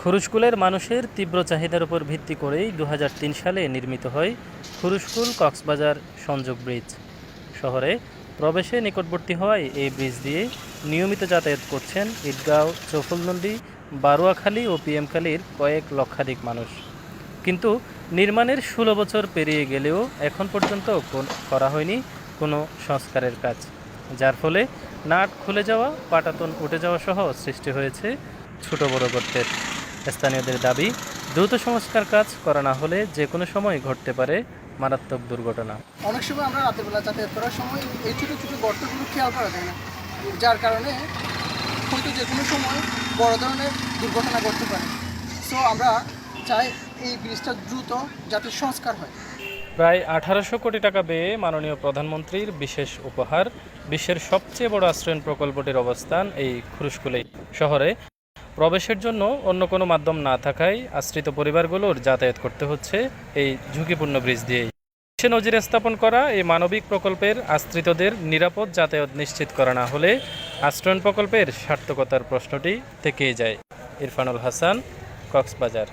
খুরুশকুলের মানুষের তীব্র চাহিদার উপর ভিত্তি করেই দু হাজার তিন সালে নির্মিত হয় খুরুশকুল কক্সবাজার সংযোগ ব্রিজ। শহরে প্রবেশে নিকটবর্তী হওয়ায় এই ব্রিজ দিয়ে নিয়মিত যাতায়াত করছেন ঈদগাঁও, চৌফুলনন্দী, বারুয়াখালী ও পিএমখালীর কয়েক লক্ষাধিক মানুষ। কিন্তু নির্মাণের ষোলো বছর পেরিয়ে গেলেও এখন পর্যন্ত করা হয়নি কোনো সংস্কারের কাজ। যার ফলে নাট খুলে যাওয়া, পাটাতন উঠে যাওয়া সহ সৃষ্টি হয়েছে ছোট বড় গর্তের। স্থানীয়দের দাবি, দ্রুত সংস্কার কাজ করা না হলে যে কোনো সময় ঘটতে পারে মারাত্মক দুর্ঘটনা। অনেক সময় আমরা রাতের বেলা যাতায়াত করার সময় এই ছোটো ছোটো গর্তগুলো খেয়াল করা যায় না, যার কারণে হয়তো যে কোনো সময় বড় ধরনের দুর্ঘটনা ঘটতে পারে। সো আমরা চাই এই ব্রিজটা দ্রুত যাতে সংস্কার হয়। প্রায় আঠারোশো কোটি টাকা ব্যয়ে মাননীয় প্রধানমন্ত্রীর বিশেষ উপহার, বিশ্বের সবচেয়ে বড় আশ্রয়ণ প্রকল্পটির অবস্থান এই খুরুশকুলেই শহরে। প্রবেশের জন্য অন্য কোনো মাধ্যম না থাকায় আশ্রিত পরিবারগুলোর যাতায়াত করতে হচ্ছে এই ঝুঁকিপূর্ণ ব্রিজ দিয়েই। বিশ্বে নজির স্থাপন করা এই মানবিক প্রকল্পের আশ্রিতদের নিরাপদ যাতায়াত নিশ্চিত করা না হলে আশ্রয়ণ প্রকল্পের সার্থকতার প্রশ্নটি থেকেই যায়। ইরফানুল হাসান, কক্সবাজার।